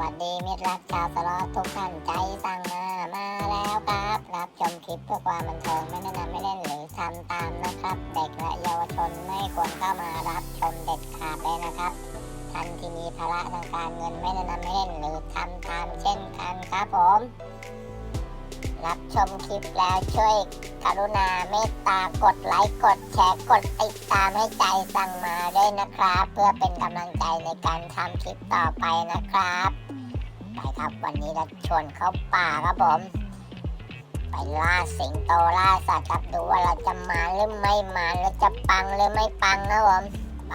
วัสดีมิตรรักชาวสล็อตทุกท่านใจสั่งมามาแล้วครับ รับชมคลิปเพื่อความบันเทิงไม่แนะนำไม่เล่นหรือทำตามนะครับ เด็กและเยาวชนไม่ควรเข้ามารับชมเด็ดขาดเลยนะครับท่านที่มีภาระทางการเงินไม่แนะนำไม่เล่นหรือทำตามเช่นกันครับผม รับชมคลิปแล้วช่วยกรุณาเมตตากดไลค์กดแชร์กดติดตามให้ใจสั่งมาด้วยนะครับ เพื่อเป็นกำลังใจในการทำคลิปต่อไปนะครับไปครับวันนี้เราชวนเข้าป่าครับผม ไปล่าสิงโตล่าสัตว์ครับดูว่าเราจะมาหรือไม่มาแล้วจะปังหรือไม่ปังนะผมไป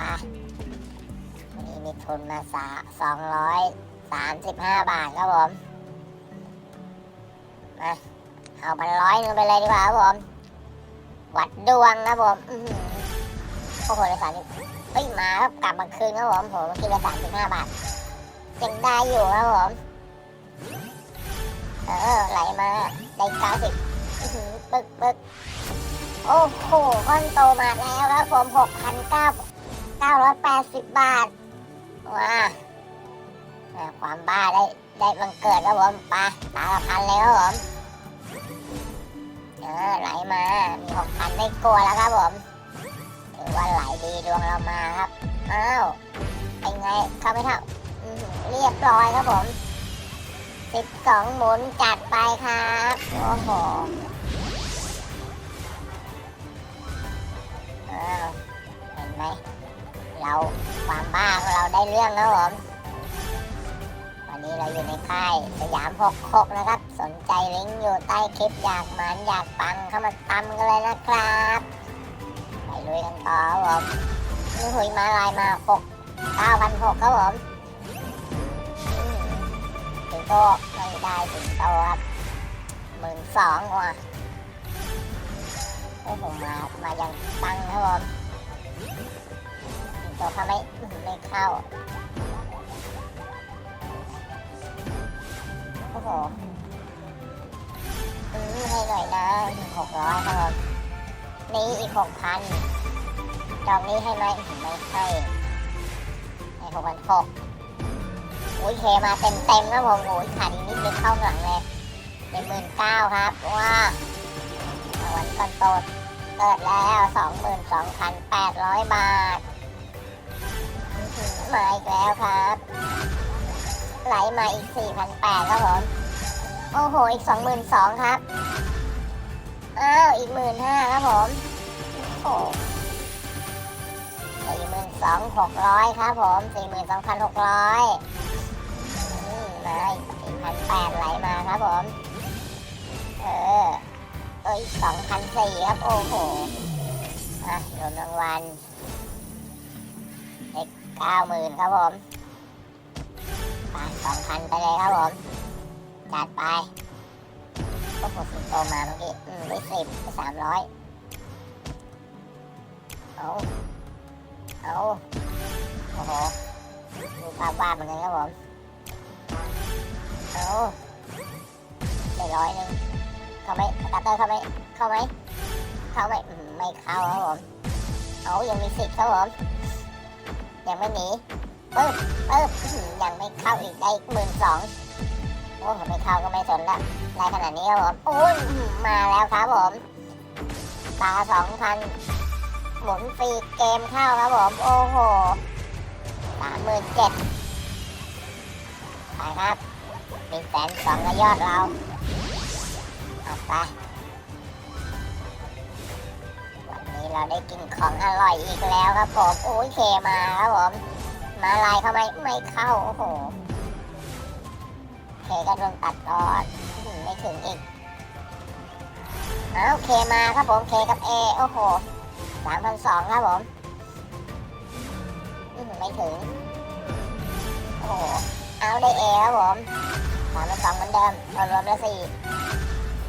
วันนี้มีทุนมาสาสองร้อยสามสิบห้าบาทครับผมมา เอามันร้อยนึงไปเลยดีกว่าครับผมวัดดวงครับผมโอ้โหเลยสามสิบเฮ้ยมาครับกลับมาคืนครับผมผมกินละสามสิบห้าบาทยังได้อยู่ครับผมเออไหลมาได้เก้าสิบปึ๊กปึ๊กโอ้โหก้อนโตมาแล้วครับผมหกพันเก้าเก้าร้อยแปดสิบบาทว้าความบ้าได้ได้บังเกิดครับผมปลาปลาละพันเลยครับผม ไหลมา มีหกพันไม่กลัวแล้วครับผมถือว่าไหลดีดวงเรามาครับ อ้าวเป็นไงเข้าไม่เข้าเรียบร้อยครับผมสิบสองหมุนจัดไปครับ โอ้โหเห็นไหม เราความบ้าของเราได้เรื่องครับผม วันนี้เราอยู่ในค่ายสยามหกหกนะครับ สนใจลิงก์อยู่ใต้คลิปอยากหมันอยากปังเข้ามาตำกันเลยนะครับไปลุยกันต่อครับผมนี่หุยมาลายมาหกเก้าพันหกครับผมถึงโตไม่ได้ถึงโตครับหมื่นสองว่ะโอ้โหมามาอยังปังครับผมถึงโตเขาไม่ไม่เข้า โอ้โหอืมให้หน่อยนะหกร้อยครับผมนี่อีกหกพันดอกนี้ให้ไหมไม่ให้ให้หกพันหกอุ้ยเคมาเต็มเต็มครับผมโอ้ยขาดอีกนิดนึงเข้าหลังเลยเป็นหมื่นเก้าครับว้าวันก้อนโตเกิดแล้วสองหมื่นสองพันแปดร้อยบาทมาอีกแล้วครับ ไหลมาอีก 4,800ครับผม โอ้โห อีก 22,000ครับ อ้าว อีก 15,000ครับผม โอ้42,600ครับผม42,600อืมมาอีก4,800ไหลมาครับผม เออ เอ้ย2,400ครับ โอ้โหอะรวมรางวัลเด็ก90,000ครับผม สองพันไปเลยครับผมจัดไปก็หกสิบโตมาเมื่อกี้อืมได้สิบได้สามร้อยเอาเอาโอ้โหดูภาพวาดเหมือนกันครับผมเอาได้ร้อยหนึ่งเข้าไหมตัตเตอร์เข้าไหมเข้าไหมเข้าไหมอืมไม่เข้าครับผมเอายังมีสิทธิ์ครับผมยังไม่หนี ปึ๊บปึ๊บอื้ออยังไม่เข้าอีกได้หมื่นสองโอ้ไม่เข้าก็ไม่สนละได้ขนาดนี้ครับผมโอ้ยมาแล้วครับผมตาสองพันหมุนฟรีเกมเข้าครับผม โอ้โหสามหมื่นเจ็ดไปครับมีแสนสองก็ยอดเราเอาไปวันนี้เราได้กินของอร่อยอีกแล้วครับผม โอ้ยเคมาครับผม มาลายเข้าไหมไม่เข้า โอ้โหเคก็โดนตัดรอดอื้อหือไม่ถึงอีกเอาเคมาครับผมเคกับเอโอ้โหสามพันสองครับผมอืไม่ถึง โอ้โห เอาได้เอครับผมสามพันสองเหมือนเดิมเอารวมแล้วสี่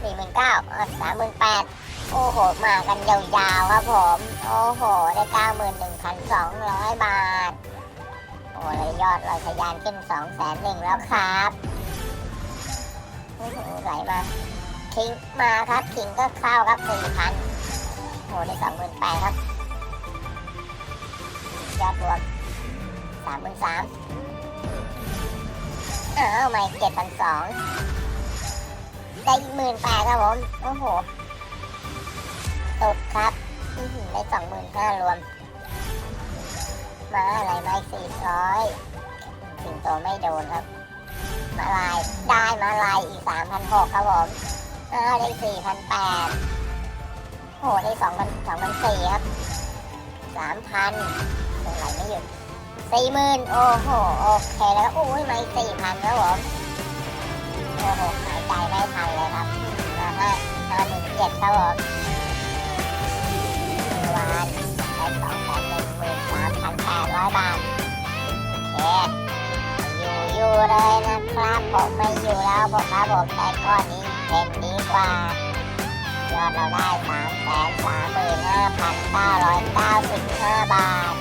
สี่หมื่นเก้าสามหมื่นแปดโอ้โห มากันยาวๆครับผม โอ้โห ได้เก้าหมื่นหนึ่งพันสองร้อยบาท โอ้เลยยอดเราทะยานขึ้นสองแสนหนึ่งแล้วครับโอ้โหไหลมาคิงมาครับคิงก็เข้าครับสี่พันโอ้ได้สองหมื่นแปดครับยอดรวมสามหมื่นสามอ้าวไม่เจ็ดพันสองได้อีกหมื่นแปดครับผม โอ้โหตกครับได้สองหมื่นห้ารวม มาอะไรไม่สี่ร้อยสิงโตไม่โดนครับ มาลายได้มาลายอีกสามพันหกครับผมอ้าได้สี่พันแปดโอ้โหได้สองพันสองพันสี่ครับสามพันไหลไม่หยุดสี่หมื่นโอ้โหโอเคแล้วโอ้ยไม่สี่พันครับผมโอ้โหหายใจไม่ทันเลยครับนะฮะห้าหนึ่งเจ็ดครับผม เคอยู่อยู่เลยนะครับผมไม่อยู่แล้วผมครับผมแต่ก้อนนี้เป็นดีกว่า ยอดเราได้สามแสนสามหมื่นห้าพันเก้าร้อยเก้าสิบห้าบาท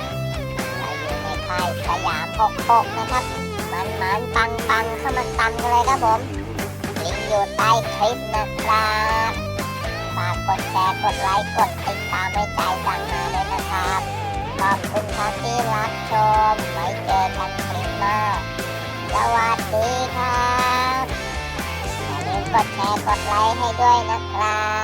เราอยู่ในค่ายสยามหกหกนะครับ มันมันปังปังเข้ามาตันเลยครับผมลิงก์อยู่ใต้คลิปนะครับฝากกดแชร์กดไลค์กดติดตามให้ใจสั่ง ขอบคุณครับที่รับชม ไว้เจอกันคลิปหน้าสวัสดีครับอย่าลืมกดแชร์กดไลค์ให้ด้วยนะครับ